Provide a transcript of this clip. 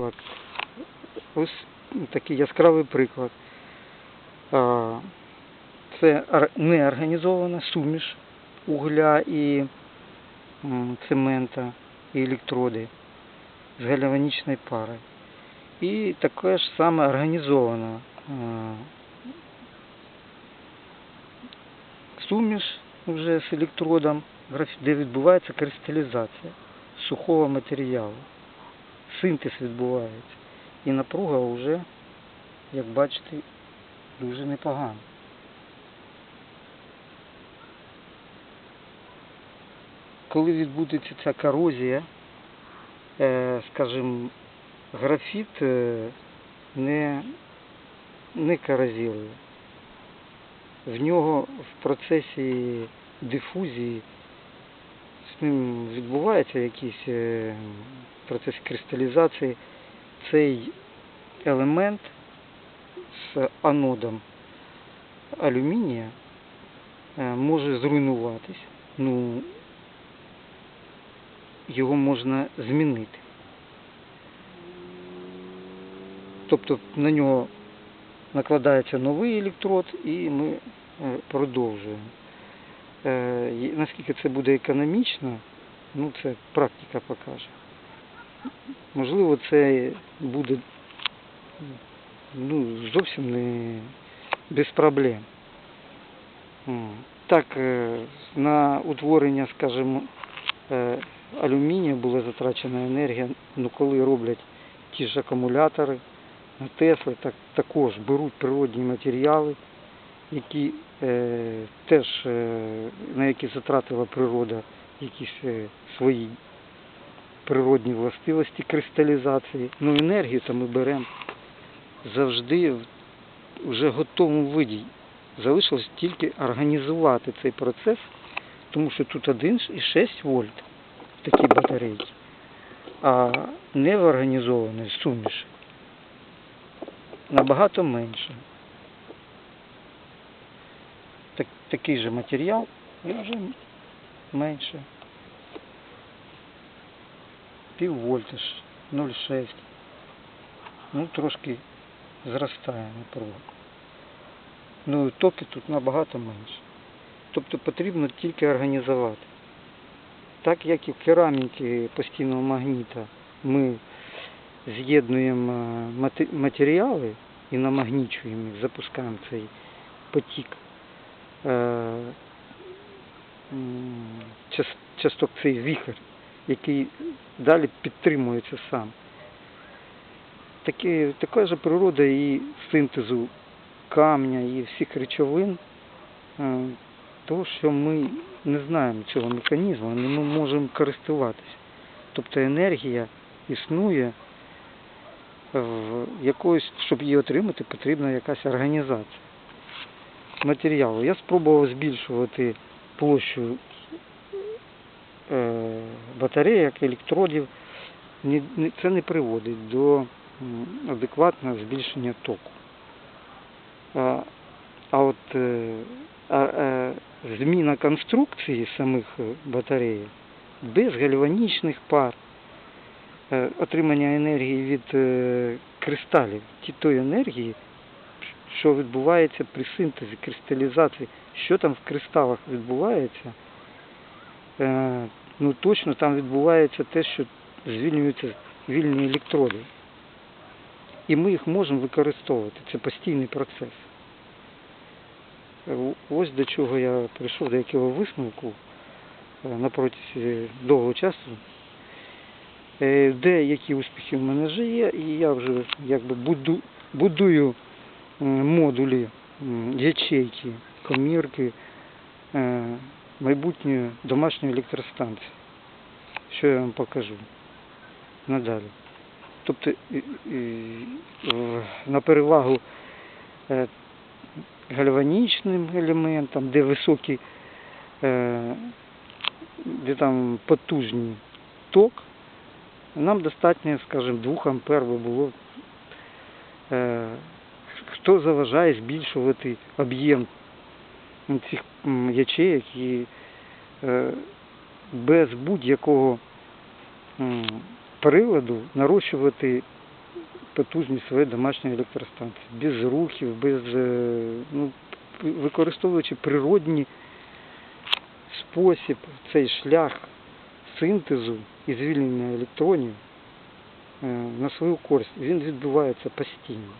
От. Ось такий яскравий приклад. Це неорганізована суміш угля і цемента і електроди з гальванічною парою. І таке ж саме організована суміш вже з електродом, де відбувається кристалізація сухого матеріалу. Синтез відбувається. І напруга вже, як бачите, дуже непогана. Коли відбудеться ця корозія, е, скажімо, графіт е, не, не корозірує. В нього в процесі дифузії з ним відбувається якийсь е, процес кристалізації. Цей елемент з анодом алюмінія е, може зруйнуватись. Ну, його можна змінити. Тобто на нього накладається новий електрод і ми е, продовжуємо. Е, Наскільки це буде економічно, ну це практика покаже. Можливо, це буде ну, зовсім не без проблем. Так, е, на утворення, скажімо, е, алюмінію була затрачена енергія, ну коли роблять ті ж акумулятори Тесли, так, також беруть природні матеріали, які е, теж е, на які затратила природа якісь е, свої природні властивості кристалізації. Ну, енергію то ми беремо завжди в вже готовому виді. Залишилось тільки організувати цей процес, тому що тут 1,6 вольт такі батарейки, а не в організованій суміші набагато менше. Так, такий же матеріал і вже менше. Пів вольта 0,6. Ну, трошки зростає напруга. Ну і токи тут набагато менше. Тобто потрібно тільки організувати. Так як і в кераміки постійного магніта ми з'єднуємо е, мате- матеріали і намагнічуємо їх, запускаємо цей потік е, часток цей віхар, який далі підтримується сам. Таке, така ж природа і синтезу камня і всіх речовин, е, того, що ми не знаємо цього механізму, але ми можемо користуватися. Тобто енергія існує, в якоїсь, щоб її отримати, потрібна якась організація матеріалу. Я спробував збільшувати площу батарейок, електродів. Це не приводить до адекватного збільшення току. А, от е, е, зміна конструкції самих е, батарей без гальванічних пар, е, отримання енергії від е, кристалів, ті тої енергії, що відбувається при синтезі, кристалізації, що там в кристалах відбувається, е, ну точно там відбувається те, що звільнюються вільні електроди. І ми їх можемо використовувати. Це постійний процес. Е, Ось до чого я прийшов, до якого висновку е, протязі довгого часу. Е, Деякі успіхи в мене вже є, і я вже якби буду, будую модулі, ячейки, комірки е, майбутньої домашньої електростанції. Що я вам покажу надалі. Тобто в- на перевагу е, гальванічним елементам, де високі, е, де там потужний ток, нам достатньо, скажімо, 2 ампер би було. Е, Хто заважає збільшувати об'єм цих м, ячеїк і е, без будь-якого приладу нарощувати потужність своєї домашньої електростанції. Без рухів, без, е, ну, використовуючи природні спосіб, цей шлях синтезу і звільнення електронів е, на свою користь. Він відбувається постійно.